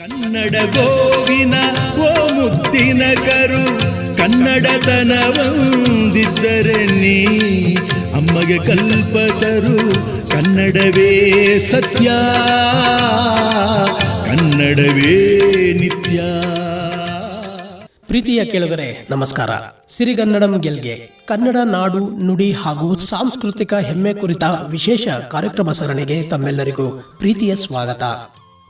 ಕನ್ನಡ ಗೋವಿನ, ಓ ಮುದ್ದಿನ ಕರು ಕನ್ನಡತನವಂದಿದ್ದರೆ ನೀ ಅಮ್ಮಗೆ ಕಲ್ಪತರು ಕನ್ನಡವೇ ಸತ್ಯ, ಕನ್ನಡವೇ ನಿತ್ಯ. ಪ್ರೀತಿಯ ಕೇಳುಗರೆ, ನಮಸ್ಕಾರ. ಸಿರಿಗನ್ನಡಂ ಗೆಲ್ಗೆ, ಕನ್ನಡ ನಾಡು, ನುಡಿ ಹಾಗೂ ಸಾಂಸ್ಕೃತಿಕ ಹೆಮ್ಮೆ ಕುರಿತ ವಿಶೇಷ ಕಾರ್ಯಕ್ರಮ ಸರಣಿಗೆ ತಮ್ಮೆಲ್ಲರಿಗೂ ಪ್ರೀತಿಯ ಸ್ವಾಗತ.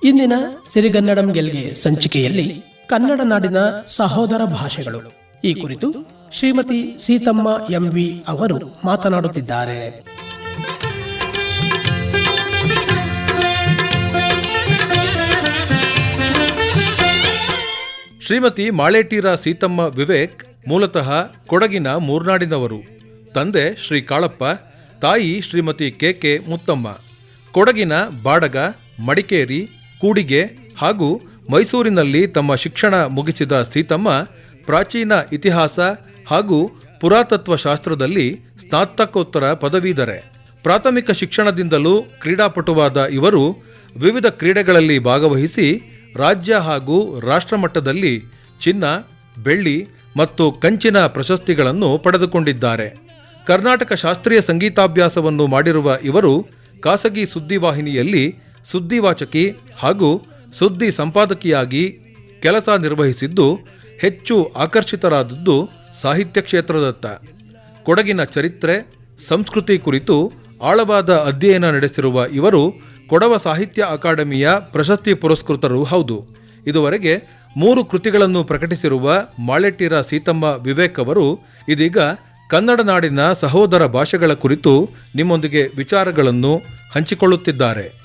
ಇಂದಿನ ಸಿರಿಗನ್ನಡಂ ಗೆಲ್ಗೆ ಸಂಚಿಕೆಯಲ್ಲಿ ಕನ್ನಡ ನಾಡಿನ ಸಹೋದರ ಭಾಷೆಗಳು. ಈ ಕುರಿತು ಶ್ರೀಮತಿ ಸೀತಮ್ಮ ಎಂವಿ ಅವರು ಮಾತನಾಡುತ್ತಿದ್ದಾರೆ. ಶ್ರೀಮತಿ ಮಾಳೇಟೀರ ಸೀತಮ್ಮ ವಿವೇಕ್ ಮೂಲತಃ ಕೊಡಗಿನ ಮೂರ್ನಾಡಿನವರು. ತಂದೆ ಶ್ರೀ ಕಾಳಪ್ಪ, ತಾಯಿ ಶ್ರೀಮತಿ ಕೆ ಕೆ ಮುತ್ತಮ್ಮ. ಕೊಡಗಿನ ಬಾಡಗ ಮಡಿಕೇರಿ ಕೂಡಿಗೆ ಹಾಗೂ ಮೈಸೂರಿನಲ್ಲಿ ತಮ್ಮ ಶಿಕ್ಷಣ ಮುಗಿಸಿದ ಸೀತಮ್ಮ ಪ್ರಾಚೀನ ಇತಿಹಾಸ ಹಾಗೂ ಪುರಾತತ್ವ ಶಾಸ್ತ್ರದಲ್ಲಿ ಸ್ನಾತಕೋತ್ತರ ಪದವೀಧರೆ. ಪ್ರಾಥಮಿಕ ಶಿಕ್ಷಣದಿಂದಲೂ ಕ್ರೀಡಾಪಟುವಾದ ಇವರು ವಿವಿಧ ಕ್ರೀಡೆಗಳಲ್ಲಿ ಭಾಗವಹಿಸಿ ರಾಜ್ಯ ಹಾಗೂ ರಾಷ್ಟ್ರಮಟ್ಟದಲ್ಲಿ ಚಿನ್ನ, ಬೆಳ್ಳಿ ಮತ್ತು ಕಂಚಿನ ಪ್ರಶಸ್ತಿಗಳನ್ನು ಪಡೆದುಕೊಂಡಿದ್ದಾರೆ. ಕರ್ನಾಟಕ ಶಾಸ್ತ್ರೀಯ ಸಂಗೀತಾಭ್ಯಾಸವನ್ನು ಮಾಡಿರುವ ಇವರು ಖಾಸಗಿ ಸುದ್ದಿವಾಹಿನಿಯಲ್ಲಿ ಸುದ್ದಿವಾಚಕಿ ಹಾಗೂ ಸುದ್ದಿ ಸಂಪಾದಕಿಯಾಗಿ ಕೆಲಸ ನಿರ್ವಹಿಸಿದ್ದು ಹೆಚ್ಚು ಆಕರ್ಷಿತರಾದದ್ದು ಸಾಹಿತ್ಯ ಕ್ಷೇತ್ರದತ್ತ. ಕೊಡಗಿನ ಚರಿತ್ರೆ, ಸಂಸ್ಕೃತಿ ಕುರಿತು ಆಳವಾದ ಅಧ್ಯಯನ ನಡೆಸಿರುವ ಇವರು ಕೊಡವ ಸಾಹಿತ್ಯ ಅಕಾಡೆಮಿಯ ಪ್ರಶಸ್ತಿ ಪುರಸ್ಕೃತರೂ ಹೌದು. ಇದುವರೆಗೆ ಮೂರು ಕೃತಿಗಳನ್ನು ಪ್ರಕಟಿಸಿರುವ ಮಾಳೆಟ್ಟಿರ ಸೀತಮ್ಮ ವಿವೇಕ್ ಅವರು ಇದೀಗ ಕನ್ನಡ ನಾಡಿನ ಸಹೋದರ ಭಾಷೆಗಳ ಕುರಿತು ನಿಮ್ಮೊಂದಿಗೆ ವಿಚಾರಗಳನ್ನು ಹಂಚಿಕೊಳ್ಳುತ್ತಿದ್ದಾರೆ.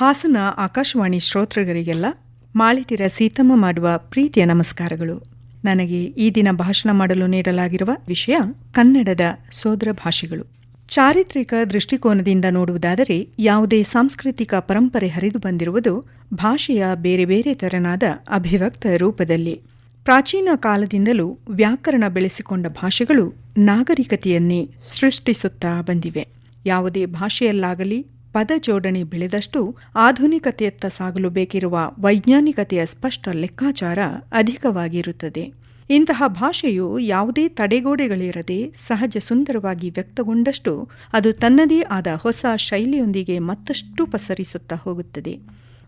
ಹಾಸನ ಆಕಾಶವಾಣಿ ಶ್ರೋತೃಗರಿಗೆಲ್ಲ ಮಾಳಿಟಿರ ಸೀತಮ್ಮ ಮಾಡುವ ಪ್ರೀತಿಯ ನಮಸ್ಕಾರಗಳು. ನನಗೆ ಈ ದಿನ ಭಾಷಣ ಮಾಡಲು ನೀಡಲಾಗಿರುವ ವಿಷಯ ಕನ್ನಡದ ಸೋದರ ಭಾಷೆಗಳು. ಚಾರಿತ್ರಿಕ ದೃಷ್ಟಿಕೋನದಿಂದ ನೋಡುವುದಾದರೆ ಯಾವುದೇ ಸಾಂಸ್ಕೃತಿಕ ಪರಂಪರೆ ಹರಿದು ಬಂದಿರುವುದು ಭಾಷೆಯ ಬೇರೆ ಬೇರೆ ತೆರನಾದ ಅಭಿವ್ಯಕ್ತ ರೂಪದಲ್ಲಿ. ಪ್ರಾಚೀನ ಕಾಲದಿಂದಲೂ ವ್ಯಾಕರಣ ಬೆಳೆಸಿಕೊಂಡ ಭಾಷೆಗಳು ನಾಗರಿಕತೆಯನ್ನೇ ಸೃಷ್ಟಿಸುತ್ತಾ ಬಂದಿವೆ. ಯಾವುದೇ ಭಾಷೆಯಲ್ಲಾಗಲಿ ಪದ ಜೋಡಣೆ ಬೆಳೆದಷ್ಟು ಆಧುನಿಕತೆಯತ್ತ ಸಾಗಲು ಬೇಕಿರುವ ವೈಜ್ಞಾನಿಕತೆಯ ಸ್ಪಷ್ಟ ಲೆಕ್ಕಾಚಾರ ಅಧಿಕವಾಗಿರುತ್ತದೆ. ಇಂತಹ ಭಾಷೆಯು ಯಾವುದೇ ತಡೆಗೋಡೆಗಳಿರದೆ ಸಹಜ ಸುಂದರವಾಗಿ ವ್ಯಕ್ತಗೊಂಡಷ್ಟು ಅದು ತನ್ನದೇ ಆದ ಹೊಸ ಶೈಲಿಯೊಂದಿಗೆ ಮತ್ತಷ್ಟು ಪಸರಿಸುತ್ತಾ ಹೋಗುತ್ತದೆ.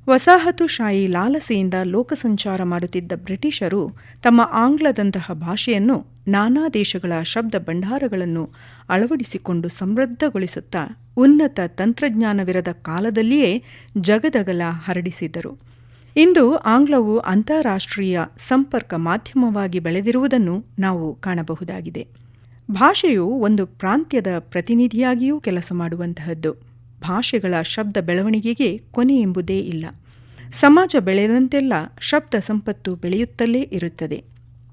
ವಸಾಹತುಶಾಹಿ ಲಾಲಸೆಯಿಂದ ಲೋಕಸಂಚಾರ ಮಾಡುತ್ತಿದ್ದ ಬ್ರಿಟಿಷರು ತಮ್ಮ ಆಂಗ್ಲದಂತಹ ಭಾಷೆಯನ್ನು ನಾನಾ ದೇಶಗಳ ಶಬ್ದ ಭಂಡಾರಗಳನ್ನು ಅಳವಡಿಸಿಕೊಂಡು ಸಮೃದ್ಧಗೊಳಿಸುತ್ತಾ ಉನ್ನತ ತಂತ್ರಜ್ಞಾನವಿರದ ಕಾಲದಲ್ಲಿಯೇ ಜಗದಗಲ ಹರಡಿಸಿದ್ದರು ಇಂದು ಆಂಗ್ಲವು ಅಂತಾರಾಷ್ಟ್ರೀಯ ಸಂಪರ್ಕ ಮಾಧ್ಯಮವಾಗಿ ಬೆಳೆದಿರುವುದನ್ನು ನಾವು ಕಾಣಬಹುದಾಗಿದೆ. ಭಾಷೆಯು ಒಂದು ಪ್ರಾಂತ್ಯದ ಪ್ರತಿನಿಧಿಯಾಗಿಯೂ ಕೆಲಸ ಮಾಡುವಂತಹದ್ದು. ಭಾಷೆಗಳ ಶಬ್ದ ಬೆಳವಣಿಗೆಗೆ ಕೊನೆ ಎಂಬುದೇ ಇಲ್ಲ. ಸಮಾಜ ಬೆಳೆದಂತೆಲ್ಲ ಶಬ್ದ ಸಂಪತ್ತು ಬೆಳೆಯುತ್ತಲೇ ಇರುತ್ತದೆ.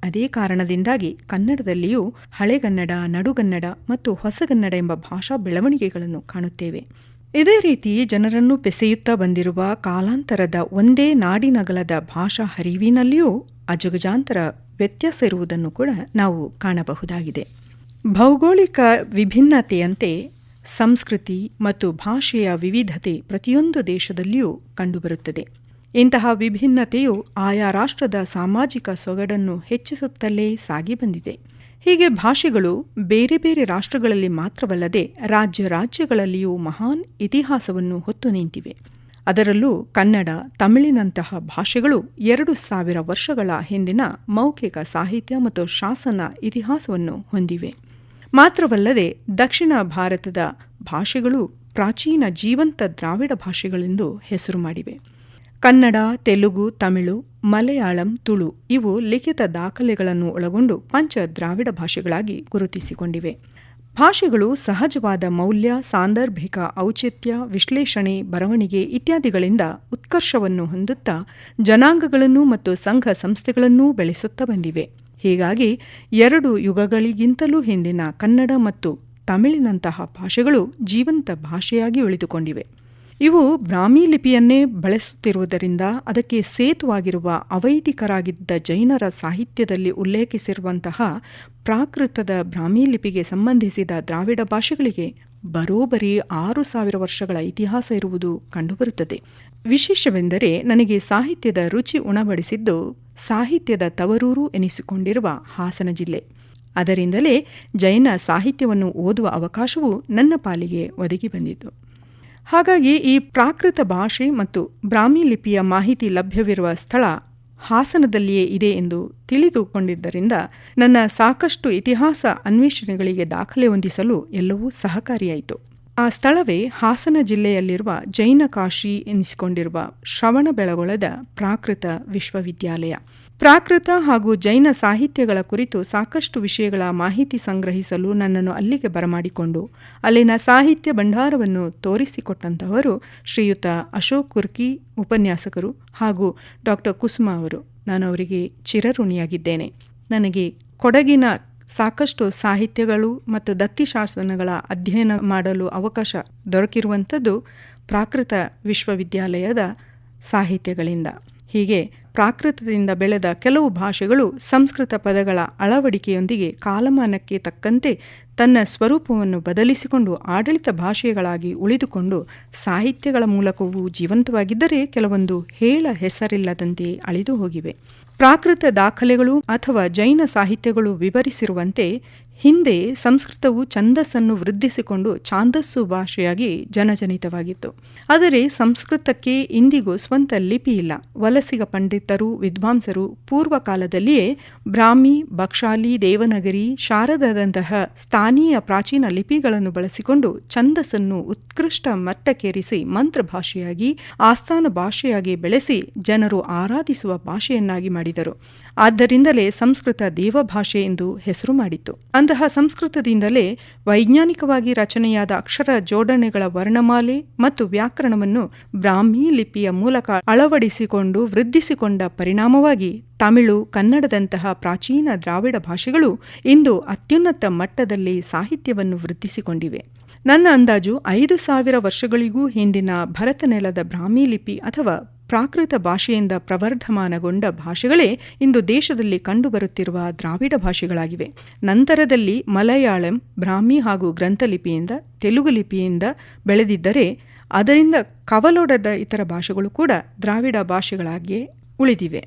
ಅದೇ ಕಾರಣದಿಂದಾಗಿ ಕನ್ನಡದಲ್ಲಿಯೂ ಹಳೆಗನ್ನಡ ನಡುಗನ್ನಡ ಮತ್ತು ಹೊಸಗನ್ನಡ ಎಂಬ ಭಾಷಾ ಬೆಳವಣಿಗೆಗಳನ್ನು ಕಾಣುತ್ತೇವೆ. ಇದೇ ರೀತಿ ಜನರನ್ನು ಬೆಸೆಯುತ್ತಾ ಬಂದಿರುವ ಕಾಲಾಂತರದ ಒಂದೇ ನಾಡಿನಗಲದ ಭಾಷಾ ಹರಿವಿನಲ್ಲಿಯೂ ಅಜಗಜಾಂತರ ವ್ಯತ್ಯಾಸ ಇರುವುದನ್ನು ಕೂಡ ನಾವು ಕಾಣಬಹುದಾಗಿದೆ. ಭೌಗೋಳಿಕ ವಿಭಿನ್ನತೆಯಂತೆ ಸಂಸ್ಕೃತಿ ಮತ್ತು ಭಾಷೆಯ ವಿವಿಧತೆ ಪ್ರತಿಯೊಂದು ದೇಶದಲ್ಲಿಯೂ ಕಂಡುಬರುತ್ತದೆ. ಇಂತಹ ವಿಭಿನ್ನತೆಯು ಆಯಾ ರಾಷ್ಟ್ರದ ಸಾಮಾಜಿಕ ಸೊಗಡನ್ನು ಹೆಚ್ಚಿಸುತ್ತಲೇ ಸಾಗಿ ಬಂದಿದೆ. ಹೀಗೆ ಭಾಷೆಗಳು ಬೇರೆ ಬೇರೆ ರಾಷ್ಟ್ರಗಳಲ್ಲಿ ಮಾತ್ರವಲ್ಲದೆ ರಾಜ್ಯ ರಾಜ್ಯಗಳಲ್ಲಿಯೂ ಮಹಾನ್ ಇತಿಹಾಸವನ್ನು ಹೊತ್ತು ನಿಂತಿವೆ. ಅದರಲ್ಲೂ ಕನ್ನಡ, ತಮಿಳಿನಂತಹ ಭಾಷೆಗಳು ಎರಡು ಸಾವಿರ ವರ್ಷಗಳ ಹಿಂದಿನ ಮೌಖಿಕ ಸಾಹಿತ್ಯ ಮತ್ತು ಶಾಸನ ಇತಿಹಾಸವನ್ನು ಹೊಂದಿವೆ. ಮಾತ್ರವಲ್ಲದೆ ದಕ್ಷಿಣ ಭಾರತದ ಭಾಷೆಗಳು ಪ್ರಾಚೀನ ಜೀವಂತ ದ್ರಾವಿಡ ಭಾಷೆಗಳೆಂದು ಹೆಸರು ಮಾಡಿವೆ. ಕನ್ನಡ, ತೆಲುಗು, ತಮಿಳು, ಮಲಯಾಳಂ, ತುಳು ಇವು ಲಿಖಿತ ದಾಖಲೆಗಳನ್ನು ಒಳಗೊಂಡು ಪಂಚ ದ್ರಾವಿಡ ಭಾಷೆಗಳಾಗಿ ಗುರುತಿಸಿಕೊಂಡಿವೆ. ಭಾಷೆಗಳು ಸಹಜವಾದ ಮೌಲ್ಯ, ಸಾಂದರ್ಭಿಕ ಔಚಿತ್ಯ, ವಿಶ್ಲೇಷಣೆ, ಬರವಣಿಗೆ ಇತ್ಯಾದಿಗಳಿಂದ ಉತ್ಕರ್ಷವನ್ನು ಹೊಂದುತ್ತಾ ಜನಾಂಗಗಳನ್ನು ಮತ್ತು ಸಂಘ ಸಂಸ್ಥೆಗಳನ್ನೂ ಬೆಳೆಸುತ್ತಾ ಬಂದಿವೆ. ಹೀಗಾಗಿ ಎರಡು ಯುಗಗಳಿಗಿಂತಲೂ ಹಿಂದಿನ ಕನ್ನಡ ಮತ್ತು ತಮಿಳಿನಂತಹ ಭಾಷೆಗಳು ಜೀವಂತ ಭಾಷೆಯಾಗಿ ಉಳಿದುಕೊಂಡಿವೆ. ಇವು ಬ್ರಾಹ್ಮಿ ಲಿಪಿಯನ್ನೇ ಬಳಸುತ್ತಿರುವುದರಿಂದ ಅದಕ್ಕೆ ಸೇತುವಾಗಿರುವ ಅವೈದಿಕರಾಗಿದ್ದ ಜೈನರ ಸಾಹಿತ್ಯದಲ್ಲಿ ಉಲ್ಲೇಖಿಸಿರುವಂತಹ ಪ್ರಾಕೃತದ ಬ್ರಾಹ್ಮಿ ಲಿಪಿಗೆ ಸಂಬಂಧಿಸಿದ ದ್ರಾವಿಡ ಭಾಷೆಗಳಿಗೆ ಬರೋಬರಿ ಆರು ಸಾವಿರ ವರ್ಷಗಳ ಇತಿಹಾಸ ಇರುವುದು ಕಂಡುಬರುತ್ತದೆ. ವಿಶೇಷವೆಂದರೆ ನನಗೆ ಸಾಹಿತ್ಯದ ರುಚಿ ಉಣಬಡಿಸಿದ್ದು ಸಾಹಿತ್ಯದ ತವರೂರು ಎನಿಸಿಕೊಂಡಿರುವ ಹಾಸನ ಜಿಲ್ಲೆ. ಅದರಿಂದಲೇ ಜೈನ ಸಾಹಿತ್ಯವನ್ನು ಓದುವ ಅವಕಾಶವು ನನ್ನ ಪಾಲಿಗೆ ಒದಗಿ ಬಂದಿತು. ಹಾಗಾಗಿ ಈ ಪ್ರಾಕೃತ ಭಾಷೆ ಮತ್ತು ಬ್ರಾಹ್ಮಿ ಲಿಪಿಯ ಮಾಹಿತಿ ಲಭ್ಯವಿರುವ ಸ್ಥಳ ಹಾಸನದಲ್ಲಿಯೇ ಇದೆ ಎಂದು ತಿಳಿದುಕೊಂಡಿದ್ದರಿಂದ ನನ್ನ ಸಾಕಷ್ಟು ಇತಿಹಾಸ ಅನ್ವೇಷಣೆಗಳಿಗೆ ದಾಖಲೆ ಹೊಂದಿಸಲು ಎಲ್ಲವೂ ಸಹಕಾರಿಯಾಯಿತು. ಆ ಸ್ಥಳವೇ ಹಾಸನ ಜಿಲ್ಲೆಯಲ್ಲಿರುವ ಜೈನ ಕಾಶಿ ಎನಿಸಿಕೊಂಡಿರುವ ಶ್ರವಣಬೆಳಗೊಳದ ಪ್ರಾಕೃತ ವಿಶ್ವವಿದ್ಯಾಲಯ. ಪ್ರಾಕೃತ ಹಾಗೂ ಜೈನ ಸಾಹಿತ್ಯಗಳ ಕುರಿತು ಸಾಕಷ್ಟು ವಿಷಯಗಳ ಮಾಹಿತಿ ಸಂಗ್ರಹಿಸಲು ನನ್ನನ್ನು ಅಲ್ಲಿಗೆ ಬರಮಾಡಿಕೊಂಡು, ಅಲ್ಲಿನ ಸಾಹಿತ್ಯ ಭಂಡಾರವನ್ನು ತೋರಿಸಿಕೊಟ್ಟಂತಹವರು ಶ್ರೀಯುತ ಅಶೋಕ್ ಕುರ್ಕಿ ಉಪನ್ಯಾಸಕರು ಹಾಗೂ ಡಾಕ್ಟರ್ ಕುಸುಮ ಅವರು. ನಾನು ಅವರಿಗೆ ಚಿರಋಣಿಯಾಗಿದ್ದೇನೆ. ನನಗೆ ಕೊಡಗಿನ ಸಾಕಷ್ಟು ಸಾಹಿತ್ಯಗಳು ಮತ್ತು ದತ್ತಿ ಶಾಸನಗಳ ಅಧ್ಯಯನ ಮಾಡಲು ಅವಕಾಶ ದೊರಕಿರುವಂಥದ್ದು ಪ್ರಾಕೃತ ವಿಶ್ವವಿದ್ಯಾಲಯದ ಸಾಹಿತ್ಯಗಳಿಂದ. ಹೀಗೆ ಪ್ರಾಕೃತದಿಂದ ಬೆಳೆದ ಕೆಲವು ಭಾಷೆಗಳು ಸಂಸ್ಕೃತ ಪದಗಳ ಅಳವಡಿಕೆಯೊಂದಿಗೆ ಕಾಲಮಾನಕ್ಕೆ ತಕ್ಕಂತೆ ತನ್ನ ಸ್ವರೂಪವನ್ನು ಬದಲಿಸಿಕೊಂಡು ಆಡಳಿತ ಭಾಷೆಗಳಾಗಿ ಉಳಿದುಕೊಂಡು ಸಾಹಿತ್ಯಗಳ ಮೂಲಕವೂ ಜೀವಂತವಾಗಿದ್ದರೆ ಕೆಲವೊಂದು ಹೇಳ ಹೆಸರಿಲ್ಲದಂತೆ ಅಳಿದು ಹೋಗಿವೆ. ಪ್ರಾಕೃತ ದಾಖಲೆಗಳು ಅಥವಾ ಜೈನ ಸಾಹಿತ್ಯಗಳು ವಿವರಿಸಿರುವಂತೆ ಹಿಂದೆ ಸಂಸ್ಕೃತವು ಛಂದಸ್ಸನ್ನು ವೃದ್ಧಿಸಿಕೊಂಡು ಛಾಂದಸ್ಸು ಭಾಷೆಯಾಗಿ ಜನಜನಿತವಾಗಿತ್ತು. ಆದರೆ ಸಂಸ್ಕೃತಕ್ಕೆ ಇಂದಿಗೂ ಸ್ವಂತ ಲಿಪಿ ಇಲ್ಲ. ವಲಸಿಗ ಪಂಡಿತರು, ವಿದ್ವಾಂಸರು ಪೂರ್ವ ಕಾಲದಲ್ಲಿಯೇ ಬ್ರಾಹ್ಮಿ ಬಕ್ಷಾಲಿ ದೇವನಗರಿ, ಶಾರದಾದಂತಹ ಸ್ಥಾನೀಯ ಪ್ರಾಚೀನ ಲಿಪಿಗಳನ್ನು ಬಳಸಿಕೊಂಡು ಛಂದಸ್ಸನ್ನು ಉತ್ಕೃಷ್ಟ ಮಟ್ಟಕ್ಕೇರಿಸಿ ಮಂತ್ರ ಭಾಷೆಯಾಗಿ, ಆಸ್ಥಾನ ಭಾಷೆಯಾಗಿ ಬೆಳೆಸಿ ಜನರು ಆರಾಧಿಸುವ ಭಾಷೆಯನ್ನಾಗಿ ಮಾಡಿದರು. ಆದ್ದರಿಂದಲೇ ಸಂಸ್ಕೃತ ದೇವಭಾಷೆ ಎಂದು ಹೆಸರು ಮಾಡಿತ್ತು ಅಂತಹ ಸಂಸ್ಕೃತದಿಂದಲೇ ವೈಜ್ಞಾನಿಕವಾಗಿ ರಚನೆಯಾದ ಅಕ್ಷರ ಜೋಡಣೆಗಳ ವರ್ಣಮಾಲೆ ಮತ್ತು ವ್ಯಾಕರಣವನ್ನು ಬ್ರಾಹ್ಮಿ ಲಿಪಿಯ ಮೂಲಕ ಅಳವಡಿಸಿಕೊಂಡು ವೃದ್ಧಿಸಿಕೊಂಡ ಪರಿಣಾಮವಾಗಿ ತಮಿಳು, ಕನ್ನಡದಂತಹ ಪ್ರಾಚೀನ ದ್ರಾವಿಡ ಭಾಷೆಗಳು ಇಂದು ಅತ್ಯುನ್ನತ ಮಟ್ಟದಲ್ಲಿ ಸಾಹಿತ್ಯವನ್ನು ವೃದ್ಧಿಸಿಕೊಂಡಿವೆ. ನನ್ನ ಅಂದಾಜು ಐದು ಸಾವಿರ ವರ್ಷಗಳಿಗೂ ಹಿಂದಿನ ಭರತನೆಲದ ಬ್ರಾಹ್ಮಿ ಲಿಪಿ ಅಥವಾ ಪ್ರಾಕೃತ ಭಾಷೆಯಿಂದ ಪ್ರವರ್ಧಮಾನಗೊಂಡ ಭಾಷೆಗಳೇ ಇಂದು ದೇಶದಲ್ಲಿ ಕಂಡುಬರುತ್ತಿರುವ ದ್ರಾವಿಡ ಭಾಷೆಗಳಾಗಿವೆ. ನಂತರದಲ್ಲಿ ಮಲಯಾಳಂ, ಬ್ರಾಹ್ಮಿ ಹಾಗೂ ಗ್ರಂಥಲಿಪಿಯಿಂದ, ತೆಲುಗು ಲಿಪಿಯಿಂದ ಬೆಳೆದಿದ್ದರೆ ಅದರಿಂದ ಕವಲೊಡೆದ ಇತರ ಭಾಷೆಗಳು ಕೂಡ ದ್ರಾವಿಡ ಭಾಷೆಗಳಾಗಿಯೇ ಉಳಿದಿವೆ.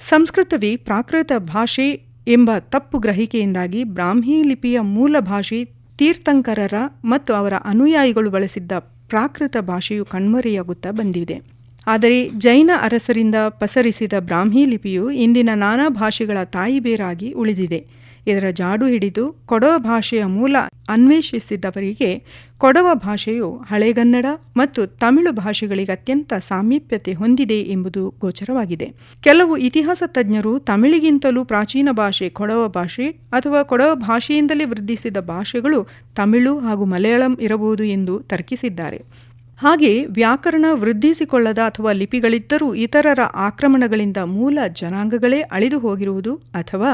ಸಂಸ್ಕೃತವೇ ಪ್ರಾಕೃತ ಭಾಷೆ ಎಂಬ ತಪ್ಪು ಗ್ರಹಿಕೆಯಿಂದಾಗಿ ಬ್ರಾಹ್ಮಿ ಲಿಪಿಯ ಮೂಲ ಭಾಷೆ ತೀರ್ಥಂಕರರ ಮತ್ತು ಅವರ ಅನುಯಾಯಿಗಳು ಬಳಸಿದ್ದ ಪ್ರಾಕೃತ ಭಾಷೆಯು ಕಣ್ಮರೆಯಾಗುತ್ತಾ ಬಂದಿದೆ. ಆದರೆ ಜೈನ ಅರಸರಿಂದ ಪಸರಿಸಿದ ಬ್ರಾಹ್ಮಿ ಲಿಪಿಯು ಇಂದಿನ ನಾನಾ ಭಾಷೆಗಳ ತಾಯಿಬೇರಾಗಿ ಉಳಿದಿದೆ. ಇದರ ಜಾಡು ಹಿಡಿದು ಕೊಡವ ಭಾಷೆಯ ಮೂಲ ಅನ್ವೇಷಿಸಿದವರಿಗೆ ಕೊಡವ ಭಾಷೆಯು ಹಳೆಗನ್ನಡ ಮತ್ತು ತಮಿಳು ಭಾಷೆಗಳಿಗೆ ಅತ್ಯಂತ ಸಾಮೀಪ್ಯತೆ ಹೊಂದಿದೆ ಎಂಬುದು ಗೋಚರವಾಗಿದೆ. ಕೆಲವು ಇತಿಹಾಸ ತಜ್ಞರು ತಮಿಳಿಗಿಂತಲೂ ಪ್ರಾಚೀನ ಭಾಷೆ ಕೊಡವ ಭಾಷೆ ಅಥವಾ ಕೊಡವ ಭಾಷೆಯಿಂದಲೇ ವೃದ್ಧಿಸಿದ ಭಾಷೆಗಳು ತಮಿಳು ಹಾಗೂ ಮಲಯಾಳಂ ಇರಬಹುದು ಎಂದು ತರ್ಕಿಸಿದ್ದಾರೆ. ಹಾಗೆ ವ್ಯಾಕರಣ ವೃದ್ಧಿಸಿಕೊಳ್ಳದ ಅಥವಾ ಲಿಪಿಗಳಿದ್ದರೂ ಇತರರ ಆಕ್ರಮಣಗಳಿಂದ ಮೂಲ ಜನಾಂಗಗಳೇ ಅಳಿದು ಹೋಗಿರುವುದು ಅಥವಾ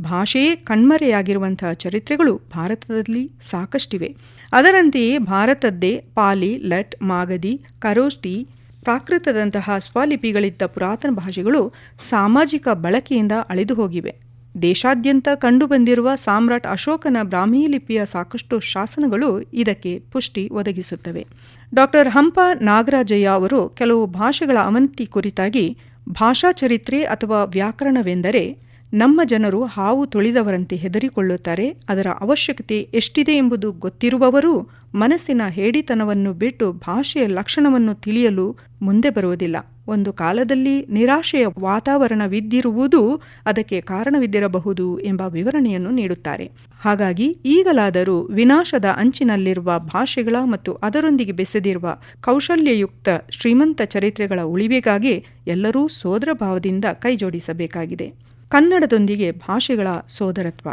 ಭಾಷೆಯೇ ಕಣ್ಮರೆಯಾಗಿರುವಂತಹ ಚರಿತ್ರೆಗಳು ಭಾರತದಲ್ಲಿ ಸಾಕಷ್ಟಿವೆ. ಅದರಂತೆಯೇ ಭಾರತದ್ದೇ ಪಾಲಿ, ಲಟ್ ಮಾಗದಿ ಕರೋಷ್ಟಿ ಪ್ರಾಕೃತದಂತಹ ಸ್ವಲಿಪಿಗಳಿದ್ದ ಪುರಾತನ ಭಾಷೆಗಳು ಸಾಮಾಜಿಕ ಬಳಕೆಯಿಂದ ಅಳಿದು ಹೋಗಿವೆ. ದೇಶಾದ್ಯಂತ ಕಂಡುಬಂದಿರುವ ಸಾಮ್ರಾಟ್ ಅಶೋಕನ ಬ್ರಾಹ್ಮಿ ಲಿಪಿಯ ಸಾಕಷ್ಟು ಶಾಸನಗಳು ಇದಕ್ಕೆ ಪುಷ್ಟಿ ಒದಗಿಸುತ್ತವೆ. ಡಾಕ್ಟರ್ ಹಂಪ ನಾಗರಾಜಯ್ಯ ಅವರು ಕೆಲವು ಭಾಷೆಗಳ ಅವನತಿ ಕುರಿತಾಗಿ ಭಾಷಾ ಚರಿತ್ರೆ ಅಥವಾ ವ್ಯಾಕರಣವೆಂದರೆ ನಮ್ಮ ಜನರು ಹಾವು ತುಳಿದವರಂತೆ ಹೆದರಿಕೊಳ್ಳುತ್ತಾರೆ. ಅದರ ಅವಶ್ಯಕತೆ ಎಷ್ಟಿದೆ ಎಂಬುದು ಗೊತ್ತಿರುವವರು ಮನಸ್ಸಿನ ಹೇಡಿತನವನ್ನು ಬಿಟ್ಟು ಭಾಷೆಯ ಲಕ್ಷಣವನ್ನು ತಿಳಿಯಲು ಮುಂದೆ ಬರುವುದಿಲ್ಲ. ಒಂದು ಕಾಲದಲ್ಲಿ ನಿರಾಶೆಯ ವಾತಾವರಣವಿದ್ದಿರುವುದು ಅದಕ್ಕೆ ಕಾರಣವಿದ್ದಿರಬಹುದು ಎಂಬ ವಿವರಣೆಯನ್ನು ನೀಡುತ್ತಾರೆ. ಹಾಗಾಗಿ ಈಗಲಾದರೂ ವಿನಾಶದ ಅಂಚಿನಲ್ಲಿರುವ ಭಾಷೆಗಳ ಮತ್ತು ಅದರೊಂದಿಗೆ ಬೆಸೆದಿರುವ ಕೌಶಲ್ಯಯುಕ್ತ ಶ್ರೀಮಂತ ಚರಿತ್ರೆಗಳ ಉಳಿವಿಗಾಗಿ ಎಲ್ಲರೂ ಸೋದರ ಭಾವದಿಂದ ಕೈಜೋಡಿಸಬೇಕಾಗಿದೆ. ಕನ್ನಡದೊಂದಿಗೆ ಭಾಷೆಗಳ ಸೋದರತ್ವ.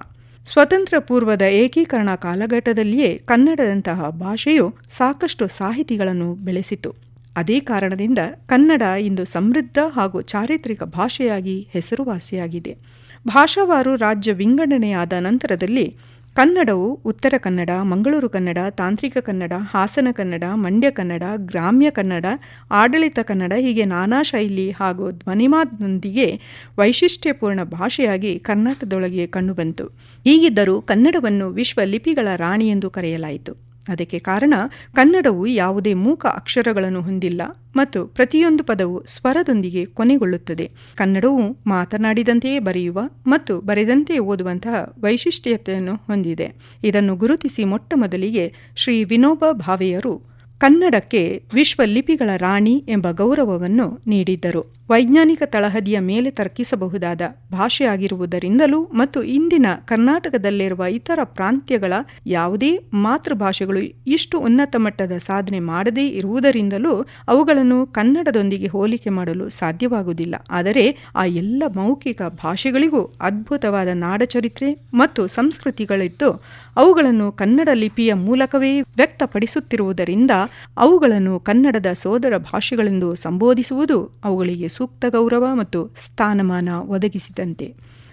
ಸ್ವತಂತ್ರ ಪೂರ್ವದ ಏಕೀಕರಣ ಕಾಲಘಟ್ಟದಲ್ಲಿಯೇ ಕನ್ನಡದಂತಹ ಭಾಷೆಯು ಸಾಕಷ್ಟು ಸಾಹಿತಿಗಳನ್ನು ಬೆಳೆಸಿತು. ಅದೇ ಕಾರಣದಿಂದ ಕನ್ನಡ ಇಂದು ಸಮೃದ್ಧ ಹಾಗೂ ಚಾರಿತ್ರಿಕ ಭಾಷೆಯಾಗಿ ಹೆಸರುವಾಸಿಯಾಗಿದೆ. ಭಾಷಾವಾರು ರಾಜ್ಯ ವಿಂಗಡಣೆಯಾದ ನಂತರದಲ್ಲಿ ಕನ್ನಡವು ಉತ್ತರ ಕನ್ನಡ, ಮಂಗಳೂರು ಕನ್ನಡ, ತಾಂತ್ರಿಕ ಕನ್ನಡ, ಹಾಸನ ಕನ್ನಡ, ಮಂಡ್ಯ ಕನ್ನಡ, ಗ್ರಾಮ್ಯ ಕನ್ನಡ, ಆಡಳಿತ ಕನ್ನಡ ಹೀಗೆ ನಾನಾ ಶೈಲಿ ಹಾಗೂ ಧ್ವನಿಮಾದೊಂದಿಗೆ ವೈಶಿಷ್ಟ್ಯಪೂರ್ಣ ಭಾಷೆಯಾಗಿ ಕರ್ನಾಟಕದೊಳಗೆ ಕಂಡುಬಂತು. ಹೀಗಿದ್ದರೂ ಕನ್ನಡವನ್ನು ವಿಶ್ವ ಲಿಪಿಗಳ ರಾಣಿ ಎಂದು ಕರೆಯಲಾಯಿತು. ಅದಕ್ಕೆ ಕಾರಣ ಕನ್ನಡವು ಯಾವುದೇ ಮೂಕ ಅಕ್ಷರಗಳನ್ನು ಹೊಂದಿಲ್ಲ ಮತ್ತು ಪ್ರತಿಯೊಂದು ಪದವು ಸ್ವರದೊಂದಿಗೆ ಕೊನೆಗೊಳ್ಳುತ್ತದೆ. ಕನ್ನಡವು ಮಾತನಾಡಿದಂತೆಯೇ ಬರೆಯುವ ಮತ್ತು ಬರೆದಂತೆಯೇ ಓದುವಂತಹ ವೈಶಿಷ್ಟ್ಯತೆಯನ್ನು ಹೊಂದಿದೆ. ಇದನ್ನು ಗುರುತಿಸಿ ಮೊಟ್ಟ ಮೊದಲಿಗೆ ಶ್ರೀ ವಿನೋಬ ಭಾವೆಯರು ಕನ್ನಡಕ್ಕೆ ವಿಶ್ವ ಲಿಪಿಗಳ ರಾಣಿ ಎಂಬ ಗೌರವವನ್ನು ನೀಡಿದ್ದರು. ವೈಜ್ಞಾನಿಕ ತಳಹದಿಯ ಮೇಲೆ ತರ್ಕಿಸಬಹುದಾದ ಭಾಷೆಯಾಗಿರುವುದರಿಂದಲೂ ಮತ್ತು ಇಂದಿನ ಕರ್ನಾಟಕದಲ್ಲಿರುವ ಇತರ ಪ್ರಾಂತ್ಯಗಳ ಯಾವುದೇ ಮಾತೃಭಾಷೆಗಳು ಇಷ್ಟು ಉನ್ನತ ಮಟ್ಟದ ಸಾಧನೆ ಮಾಡದೇ ಇರುವುದರಿಂದಲೂ ಅವುಗಳನ್ನು ಕನ್ನಡದೊಂದಿಗೆ ಹೋಲಿಕೆ ಮಾಡಲು ಸಾಧ್ಯವಾಗುವುದಿಲ್ಲ. ಆದರೆ ಆ ಎಲ್ಲ ಮೌಖಿಕ ಭಾಷೆಗಳಿಗೂ ಅದ್ಭುತವಾದ ನಾಡಚರಿತ್ರೆ ಮತ್ತು ಸಂಸ್ಕೃತಿಗಳಿದ್ದು, ಅವುಗಳನ್ನು ಕನ್ನಡ ಲಿಪಿಯ ಮೂಲಕವೇ ವ್ಯಕ್ತಪಡಿಸುತ್ತಿರುವುದರಿಂದ ಅವುಗಳನ್ನು ಕನ್ನಡದ ಸೋದರ ಭಾಷೆಗಳೆಂದು ಸಂಬೋಧಿಸುವುದು ಅವುಗಳಿಗೆ ಸೂಕ್ತ ಗೌರವ ಮತ್ತು ಸ್ಥಾನಮಾನ ಒದಗಿಸಿದಂತೆ.